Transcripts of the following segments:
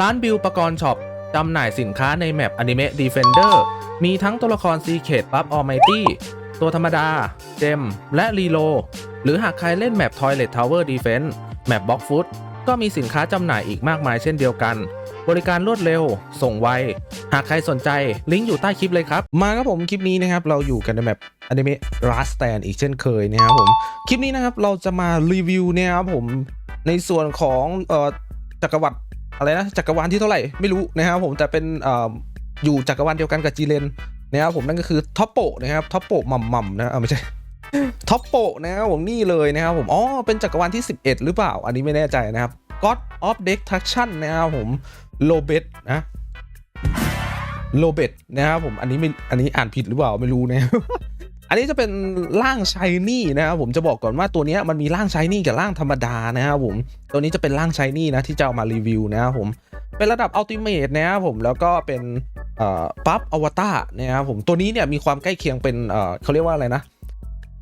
ร้านบิลปกรณ์ช็อปจำหน่ายสินค้าในแมปอนิเมะ Defender มีทั้งตัวละครซีเคดปั๊บออ m ไมตี้ตัวธรรมดา เจม และรีโล หรือหากใครเล่นแมป Toilet Tower Defense แมป Box Foot ก็มีสินค้าจำหน่ายอีกมากมายเช่นเดียวกัน บริการรวดเร็ว ส่งไว หากใครสนใจลิงก์อยู่ใต้คลิปเลยครับ มาครับผมคลิปนี้นะครับ เราอยู่กันในแมปอนิเมะ Last Stand อีกเช่นเคยนะครับผม คลิปนี้นะครับเราจะมารีวิวเนี่ยครับผมในส่วนของเอ่อจักรวรรดิ อะไรนะจักรวาลที่เท่าไหร่ไม่รู้นะครับผมแต่เป็นออยู่จักรวาลเดียวกันกับจีเลนนะครับผมนั่นก็คือท็อปโปนะครับท็อปโปหม่ำๆนะไม่ใช่ท็อปโปนะครับผมนี่เลยนะครับผมอ๋อเป็นจักรวาลที่ 11 หรือเปล่า อันนี้ไม่แน่ใจนะครับ God of Destruction นะครับผมโลเบตนะโลเบตนะครับผมอันนี้ไม่อันนี้อ่านผิดหรือเปล่าไม่รู้นะ อันนี้จะเป็นร่างชายนี่นะครับผมจะบอกก่อนว่าตัวนี้มันมีร่างชายนี่กับร่างธรรมดานะครับผมตัวนี้จะเป็นร่างชายนี่นะที่จะเอามารีวิวนะครับผมเป็นระดับอัลติเมทนะครับผมแล้วก็เป็นปั๊บอวตารนะครับผมตัวนี้เนี่ยมีความใกล้เคียงเป็นเขาเรียกว่าอะไรนะ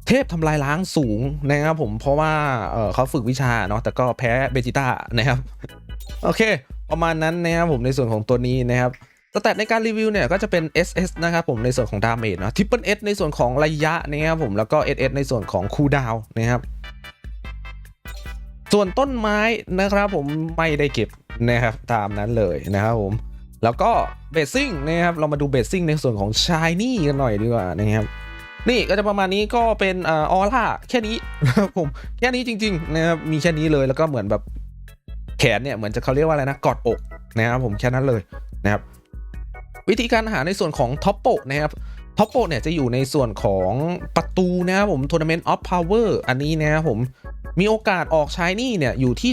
เทพทำลายล้างสูงนะครับผมเพราะว่าเอ่อเขาฝึกวิชาเนาะแต่ก็แพ้เบจิต้านะครับโอเค ประมาณนั้นนะครับผมในส่วนของตัวนี้นะครับ สแตทในการรีวิวเนี่ยก็จะเป็น SS นะครับผมในส่วนของดาเมจเนาะทิปเปิล S ในส่วนของระยะนะครับผมแล้วก็ SS ในส่วนของคูลดาวนะครับ ส่วนต้นไม้นะครับผมไม่ได้เก็บนะครับตามนั้นเลยนะครับผม แล้วก็เบสซิ่งนะครับเรามาดูเบสซิ่งในส่วนของชายนี่กันหน่อยดีกว่านะครับนี่ก็จะประมาณนี้ก็เป็นออร่าแค่นี้นะครับผมแค่นี้จริงๆนะครับมีแค่นี้เลยแล้วก็เหมือนแบบแขนเนี่ยเหมือนจะเขาเรียกว่าอะไรนะกอดอกนะครับผมแค่นั้นเลยนะครับ วิธีการหาในส่วนของท็อปโปนะครับท็อปโปเนี่ยจะอยู่ในส่วนของประตูนะครับผมทัวร์นาเมนต์ออฟพาวเวอร์อันนี้นะครับผมมีโอกาสออกชายนี่เนี่ยอยู่ที่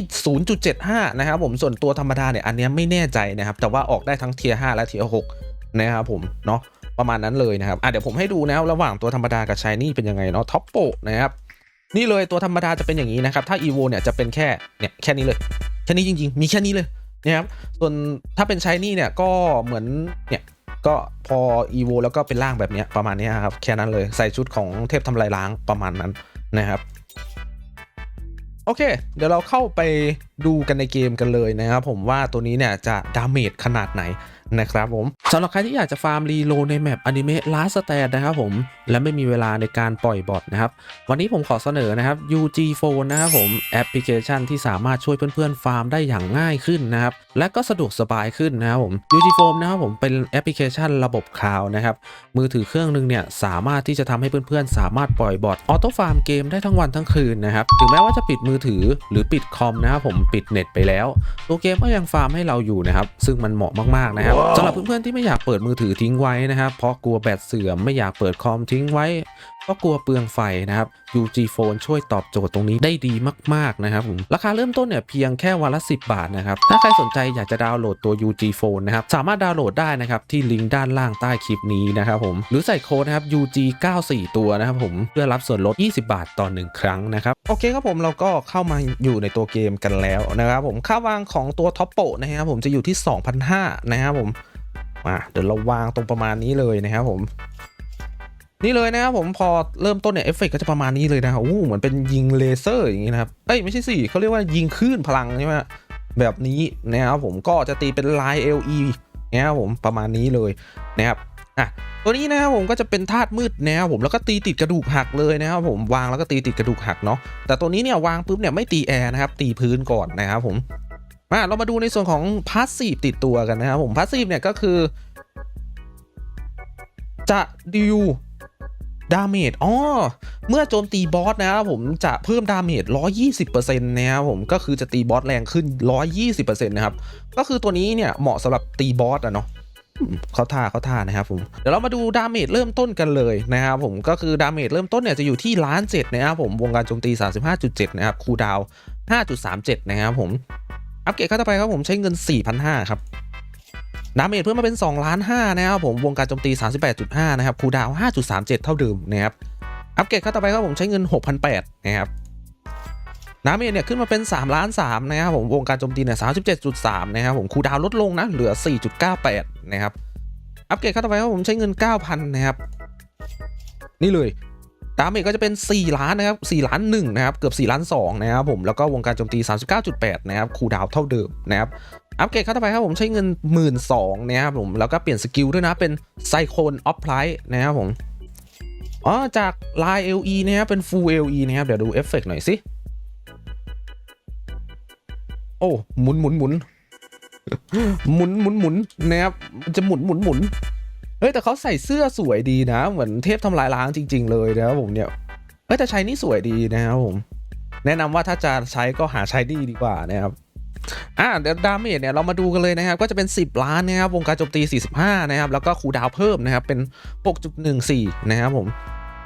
0.75 นะครับผมส่วนตัวธรรมดาเนี่ยอันนี้ไม่แน่ใจนะครับ แต่ว่าออกได้ทั้งเทียร์5และเทียร์6นะครับผมเนาะประมาณนั้นเลยนะครับอะเดี๋ยวผมให้ดูนะครับระหว่างตัวธรรมดากับชายนี่เป็นยังไงเนาะท็อปโปนะครับนี่เลยตัวธรรมดาจะเป็นอย่างนี้นะครับถ้า EVO เนี่ยจะเป็นแค่เนี่ยแค่นี้เลยแค่นี้จริงๆ มีแค่นี้เลย นะครับส่วนถ้าเป็นชายนี่เนี่ยก็เหมือนเนี่ยก็พอ EVO แล้วก็เป็นร่างแบบนี้ประมาณนี้ครับ แค่นั้นเลยใส่ชุดของเทพทำลายล้างประมาณนั้นนะครับ โอเค เดี๋ยวเราเข้าไปดูกันในเกมกันเลยนะครับผมว่าตัวนี้เนี่ยจะดาเมจขนาดไหนนะครับผมสำหรับใครที่อยากจะฟาร์มรีโลในแมปอนิเมะลาสแตนนะครับผม และไม่มีเวลาในการปล่อยบอทนะครับ วันนี้ผมขอเสนอนะครับ UG Phone นะครับผมแอปพลิเคชันที่สามารถช่วยเพื่อนๆฟาร์มได้อย่างง่ายขึ้นนะครับ และก็สะดวกสบายขึ้นนะครับผม UG Phone นะครับผมเป็นแอปพลิเคชันระบบคลาวด์นะครับ มือถือเครื่องหนึงเนี่ยสามารถที่จะทำให้เพื่อนๆ สามารถปล่อยบอทออโต้ฟาร์มเกมได้ทั้งวันทั้งคืนนะครับ ถึงแม้ว่าจะปิดมือถือหรือปิดคอมนะครับผมปิดเน็ตไปแล้ว ตัวเกมก็ยังฟาร์มให้เราอยู่นะครับ ซึ่งมันเหมาะมากๆนะครับสำหรับเพื่อนๆที่ไม่อยากเปิดมือถือทิ้งไว้นะครับเพราะกลัวแบตเสื่อมไม่อยากเปิดคอมทิ้งไว้ ก็กลัวเปลืองไฟนะครับ UG Phone ช่วยตอบโจทย์ตรงนี้ได้ดีมากๆนะครับผมราคาเริ่มต้นเนี่ยเพียงแค่วันละ 10 บาทนะครับ ถ้าใครสนใจอยากจะดาวน์โหลดตัว UG Phone นะครับ สามารถดาวน์โหลดได้นะครับ ที่ลิงก์ด้านล่างใต้คลิปนี้นะครับผมหรือใส่โค้ดนะครับ UG 94ตัวนะครับผมเพื่อรับส่วนลด 20 บาทต่อ 1 ครั้งนะครับโอเคครับผมเราก็เข้ามาอยู่ในตัวเกมกันแล้วนะครับผมค่าวางของตัวท็อปโปนะครับผมจะอยู่ที่ 2,500นะครับผมมาเดี๋ยวเราวางตรงประมาณนี้เลยนะครับผม นี่เลยนะครับผมพอเริ่มต้นเนี่ยเอฟเฟกก็จะประมาณนี้เลยนะครับอู้เหมือนเป็นยิงเลเซอร์อย่างนี้นะครับเอ้ยไม่ใช่สิเขาเรียกว่ายิงคลื่นพลังใช่ไหมแบบนี้นะครับผมก็จะตีเป็นลาย LE นะครับผมประมาณนี้เลยนะครับอะตัวนี้นะครับผมก็จะเป็นธาตุมืดนะครับผมแล้วก็ตีติดกระดูกหักเลยนะครับผมวางแล้วก็ตีติดกระดูกหักเนาะแต่ตัวนี้เนี่ยวางปุ๊บเนี่ยไม่ตีแอร์นะครับตีพื้นก่อนนะครับผมมาเรามาดูในส่วนของพาสซีฟติดตัวกันนะครับผมพาสซีฟเนี่ยก็คือ จะดิว ดาเมจอ๋อเมื่อโจมตีบอสนะครับผมจะเพิ่มดาเมจ 120%นะครับผมก็คือจะตีบอสแรงขึ้น 120%นะครับ ก็คือตัวนี้เนี่ยเหมาะสำหรับตีบอสอะเนาะเขาท่าเขาท่านะครับผมเดี๋ยวเรามาดูดาเมจเริ่มต้นกันเลยนะครับผมก็คือดาเมจเริ่มต้นเนี่ยจะอยู่ที่ล้านเจ็ดนะครับผมวงการโจมตี 35.7 นะครับคูดาว 5.37 นะครับผมอัปเกรดขั้นต่อไปครับผมใช้เงิน 4,500 ครับ ดาเมจเพิ่มมาเป็น2ล้าน5นะครับผมวงการโจมตี 38.5 นะครับคูดาว 5.37 เท่าเดิมนะครับอัปเกรดขั้นต่อไปครับผมใช้เงิน 6,800นะครับดาเมจเนี่ยขึ้นมาเป็น3ล้าน3นะครับผมวงการโจมตีเนี่ย37.3นะครับผมคูดาวลดลงนะเหลือ 4.98 นะครับอัปเกรดขั้นต่อไปครับผมใช้เงิน 9,000 นะครับ นี่เลยดาเมจก็จะเป็น 4 ล้านนะครับ4ล้าน1นะครับ เกือบ 4 ล้าน2นะครับผม แล้วก็วงการโจมตี 39.8 นะครับ คูดาวเท่าเดิมนะครับ อัปเกรดขั้นต่อไปครับผมใช้เงิน 1 2ื่นนะครับผมแล้วก็เปลี่ยนสกิลด้วยนะเป็นไซโคนออฟไพร์นะครับผมอ๋อจากลาย LE นะครับเป็น Full LE นะครับเดี๋ยวดูเอฟเฟกหน่อยสิโอ้หมุนหมุนหมุนหมุนหมุนหมุนนะครับจะหมุนหมุนหมุนเฮ้ยแต่เขาใส่เสื้อสวยดีนะ เหมือนเทพทำลายล้างจริง ๆ เลยนะครับผมเนี่ยเฮ้ยแต่ใช้นี่สวยดีนะครับผม แนะนำว่าถ้าจะใช้ก็หาใช้ดีดีกว่านะครับ อ่าเดี๋ยวดาเมจเนี่ยเรามาดูกันเลยนะครับ ก็จะเป็น 10 ล้านนะครับวงการโจมตี 45 นะครับ แล้วก็คูดาวเพิ่มนะครับ เป็น 6.14 นะครับผม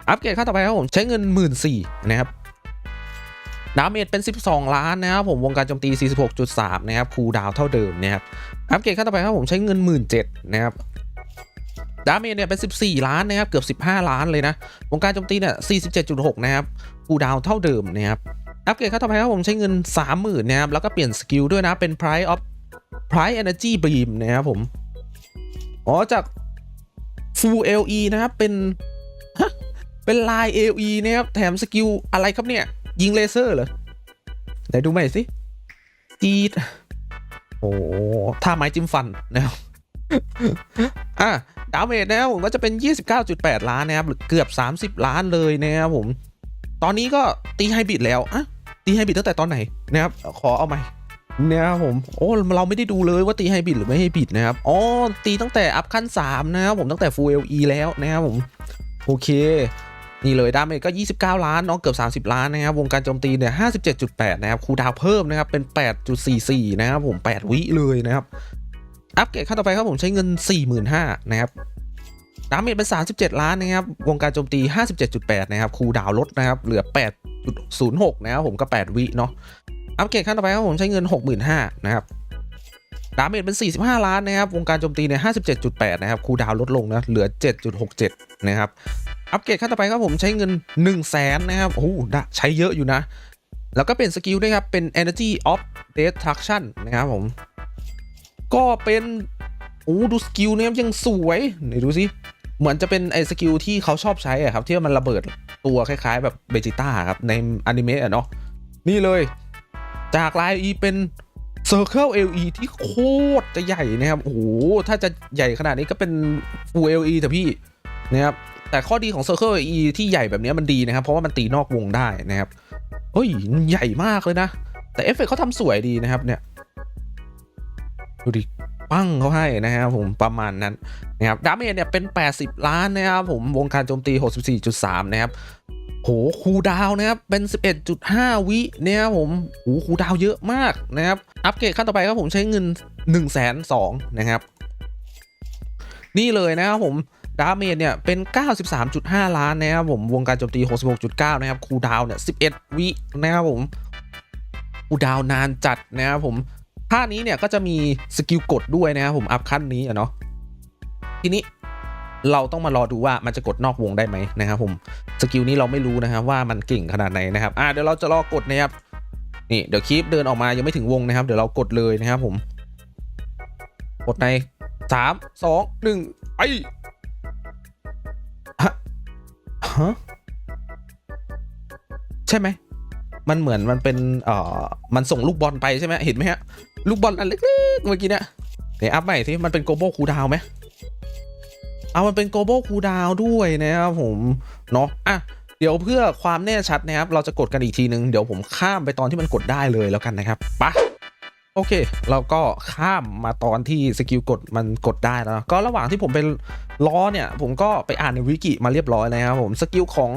อัปเกรดขั้นต่อไปครับผมใช้เงิน 1 4ื่นนะครับดาเมจเป็น 12 ล้านนะครับผมวงการโจมตี 46.3 นะครับคูดาวเท่าเดิมนะครับอัปเกรดขั้นต่อไปครับผมใช้เงิน 1 7ื่นนะครับดาเมจเนี่ยเป็น 14 ล้านนะครับเกือบ 15 ล้านเลยนะวงการโจมตีเนี่ย47.6 นะครับคูดาวเท่าเดิมนะครับ อัปเกรดขั้นต่อไปครับผมใช้เงิน 30,000นะครับแล้วก็เปลี่ยนสกิลด้วยนะเป็น price of price energy beam นะครับผมอ๋อจาก full LE นะครับเป็นเป็นลาย LE นะครับแถมสกิลอะไรครับเนี่ย ยิงเลเซอร์เหรอไหนดูใหม่สิจีดโอ้ท่าไม้จิ้มฟันนะครับอะดาเมจนะครับผมก็จะเป็น 29.8 ล้านนะครับหรือเกือบ 30 ล้านเลยนะครับผม ตอนนี้ก็ตีไฮบิดแล้วอะ ตีไฮบริดตั้งแต่ตอนไหนนะครับขอเอาใหม่นะครับผมโอ้เราไม่ได้ดูเลยว่าตีไฮบริดหรือไม่ไฮบริดนะครับอ๋อตีตั้งแต่อัพขั้น3นะครับผมตั้งแต่ Full LE แล้วนะครับผมโอเคนี่เลยดาเมจก็ 29 ล้านเนาะเกือบ 30 ล้านนะครับวงการโจมตีเนี่ย 57.8 นะครับคูลดาวน์เพิ่มนะครับเป็น 8.44 นะครับผม 8 วิเลยนะครับ อัปเกรดขั้นต่อไปครับผมใช้เงิน 45,000นะครับ ดาเมจเป็น 37 ล้านนะครับ วงการโจมตี 57.8 นะครับ คูดาวลดนะครับ เหลือ 8.06 นะครับผมก็ 8 วิเนาะ อัปเกรดขั้นต่อไปครับผมใช้เงิน 65,000นะครับ ดาเมจเป็น 45 ล้านนะครับ วงการโจมตีเนี่ย 57.8 นะครับ คูดาวลดลงนะ เหลือ 7.67 นะครับ อัปเกรดขั้นต่อไปครับผมใช้เงิน 1 0 0 0 0แสนนะครับ โอ้โหได้ใช้เยอะอยู่นะ แล้วก็เป็นสกิลด้วยครับ เป็น energy of destruction นะครับผม ก็เป็นโอ้ดูสกิลเนี่ยยังสวยไหนดูสิ เหมือนจะเป็นไอ้สกิลที่เขาชอบใช้อะครับ ที่มันระเบิดตัวคล้ายๆ แบบเบจิต้าครับ ในอนิเมะอะเนาะนี่เลย จากลาย E เป็น Circle LE ที่โคตรจะใหญ่นะครับ โอ้โห ถ้าจะใหญ่ขนาดนี้ก็เป็น Full LE แต่พี่นะครับแต่ข้อดีของ Circle LE ที่ใหญ่แบบนี้มันดีนะครับ เพราะว่ามันตีนอกวงได้นะครับเฮ้ยใหญ่มากเลยนะ แต่เอฟเฟกต์เขาทำสวยดีนะครับเนี่ย ดูดิ ปั้งเขาให้นะครับผมประมาณนั้นนะครับดาเมจเนี่ยเป็น 80 ล้านนะครับผมวงการโจมตี 64.3 นะครับโหคูดาวนะครับเป็น 11.5 วินะครับผมโหคูดาวเยอะมากนะครับ อัปเกรดขั้นต่อไปครับผมใช้เงิน 1 2 0 0 0นะครับ นี่เลยนะครับผมดาเมจเนี่ยเป็น 93.5 ล้านนะครับผมวงการโจมตี 66.9 นะครับคูดาวเนี่ย 11 วินะครับผมคูดาวนานจัดนะครับผม ท่านี้เนี่ยก็จะมีสกิลกดด้วยนะครับผมอัพขั้นนี้อะเนาะทีนี้เราต้องมารอดูว่ามันจะกดนอกวงได้ไหมนะครับผมสกิลนี้เราไม่รู้นะครับว่ามันเก่งขนาดไหนนะครับอ่าเดี๋ยวเราจะรอกดนะครับนี่เดี๋ยวคลิปเดินออกมายังไม่ถึงวงนะครับ เดี๋ยวเรากดเลยนะครับผม กดในสามสองหนึ่งไปฮะฮะใช่ไหมมันเหมือนมันเป็นเอ่อมันส่งลูกบอลไปใช่ไหมเห็นไหมฮะ ลูกบอลอันเล็กๆเมื่อกี้เนี่ยเดี๋ยวอัพใหม่สิมันเป็นโกลบคูดาวไหมเอามันเป็นโกลบคูดาวด้วยนะครับผมเนาะอะเดี๋ยวเพื่อความแน่ชัดนะครับ เราจะกดกันอีกทีนึง เดี๋ยวผมข้ามไปตอนที่มันกดได้เลยแล้วกันนะครับไปะโอเค เราก็ข้ามมาตอนที่สกิลกดมันกดได้แล้วก็ระหว่างที่ผมเป็นล้อเนี่ย ผมก็ไปอ่านในวิกิมาเรียบร้อยนะครับผมสกิลของ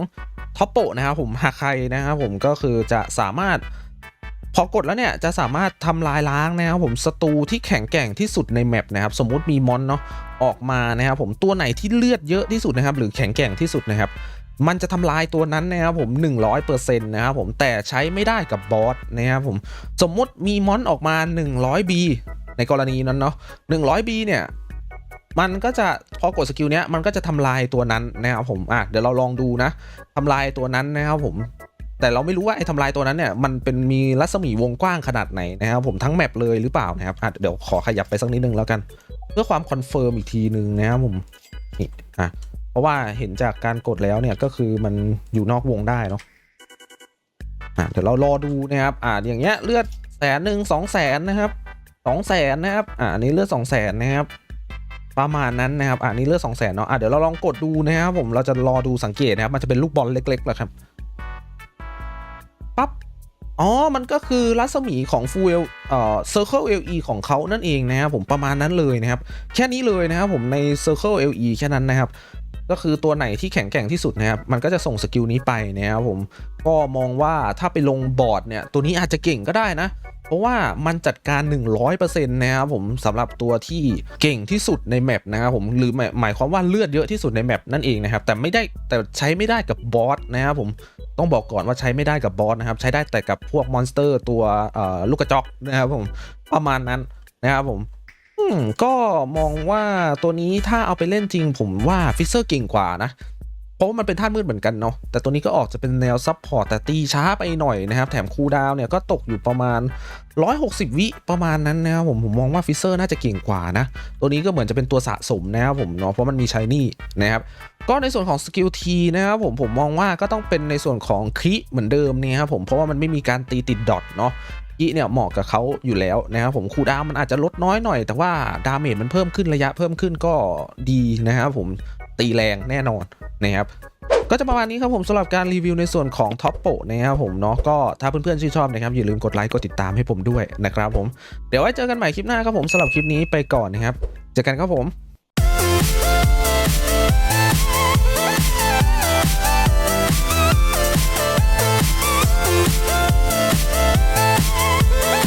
ท็อปโปนะครับผมหากใครนะครับผมก็คือจะสามารถ พอกดแล้วเนี่ยจะสามารถทำลายล้างนะครับผมศัตรูที่แข็งแกร่งที่สุดในแมปนะครับสมมุติมีมอนเนาะออกมานะครับผมตัวไหนที่เลือดเยอะที่สุดนะครับหรือแข็งแกร่งที่สุดนะครับมันจะทำลายตัวนั้นนะครับผม 100%นะครับผมแต่ใช้ไม่ได้กับบอสนะครับผมสมมุติมีมอนออกมา 100B ในกรณีนั้นเนาะ 100B เนี่ยมันก็จะพอกดสกิลเนี้ยมันก็จะทำลายตัวนั้นนะครับผมอะเดี๋ยวเราลองดูนะทำลายตัวนั้นนะครับผม แต่เราไม่รู้ว่าไอ้ทำลายตัวนั้นเนี่ยมันเป็นมีรัศมีวงกว้างขนาดไหนนะครับผมทั้งแมปเลยหรือเปล่านะครับเดี๋ยวขอขยับไปสักนิดนึงแล้วกัน เพื่อความคอนเฟิร์มอีกทีนึงนะครับผมนี่อะเพราะว่าเห็นจากการกดแล้วเนี่ยก็คือมันอยู่นอกวงได้เนาะอะเดี๋ยวเรารอดูนะครับอะอย่างเงี้ยเลือดแสนหนึ่งสองแสนนะครับ2 0 0แสนนะครับอ่าอันนี้เลือด2 0 0แสนนะครับประมาณนั้นนะครับอ่านี้เลือด2 0 0แสนเนาะอะเดี๋ยวเราลองกดดูนะครับผมเราจะรอดูสังเกตนะครับมันจะเป็นลูกบอลเล็กๆแหละครับ อ๋อ มันก็คือรัศมีของฟูเอลเอ่อ circle LE ของเขานั่นเองนะครับผมประมาณนั้นเลยนะครับ แค่นี้เลยนะครับผมใน circle LE แค่นั้นนะครับ ก็คือตัวไหนที่แข็งแกร่งที่สุดนะครับ มันก็จะส่งสกิลนี้ไปนะครับผม ก็มองว่าถ้าไปลงบอร์ดเนี่ย ตัวนี้อาจจะเก่งก็ได้นะ เพราะว่ามันจัดการ 100%นะครับผมสำหรับตัวที่เก่งที่สุดในแมปนะครับผมหรือหมายความว่าเลือดเยอะที่สุดในแมปนั่นเองนะครับแต่ไม่ได้แต่ใช้ไม่ได้กับบอสนะครับผมต้องบอกก่อนว่าใช้ไม่ได้กับบอสนะครับใช้ได้แต่กับพวกมอนสเตอร์ตัวลูกกระจอกนะครับผมประมาณนั้นนะครับผมก็มองว่าตัวนี้ถ้าเอาไปเล่นจริงผมว่าฟิเซอร์เก่งกว่านะ เพราะว่ามันเป็นท่าตุมืดเหมือนกันเนาะแต่ตัวนี้ก็ออกจะเป็นแนวซับพอร์ตแต่ตีช้าไปหน่อยนะครับ แถมคูดาวเนี่ยก็ตกอยู่ประมาณ 160 วิประมาณนั้นนะครับผมผมมองว่าฟิเซอร์น่าจะเก่งกว่านะ ตัวนี้ก็เหมือนจะเป็นตัวสะสมนะครับผมเนาะเพราะมันมีชายนี่นะครับก็ในส่วนของสกิลทีนะครับผมผมมองว่าก็ต้องเป็นในส่วนของคลิเหมือนเดิมเนี่ยครับผมเพราะว่ามันไม่มีการตีติดดอทเนาะคีเนี่ยเหมาะกับเขาอยู่แล้วนะครับผมคูดาวมันอาจจะลดน้อยหน่อย แต่ว่าดาเมจมันเพิ่มขึ้นระยะเพิ่มขึ้นก็ดีนะครับผม ตีแรงแน่นอนนะครับก็จะประมาณนี้ครับผมสำหรับการรีวิวในส่วนของท็อปโปนะครับผมเนาะก็ถ้าเพื่อนๆชื่นชอบนะครับอย่าลืมกดไลค์กดติดตามให้ผมด้วยนะครับผมเดี๋ยวไว้เจอกันใหม่คลิปหน้าครับผมสำหรับคลิปนี้ไปก่อนนะครับเจอกันครับผม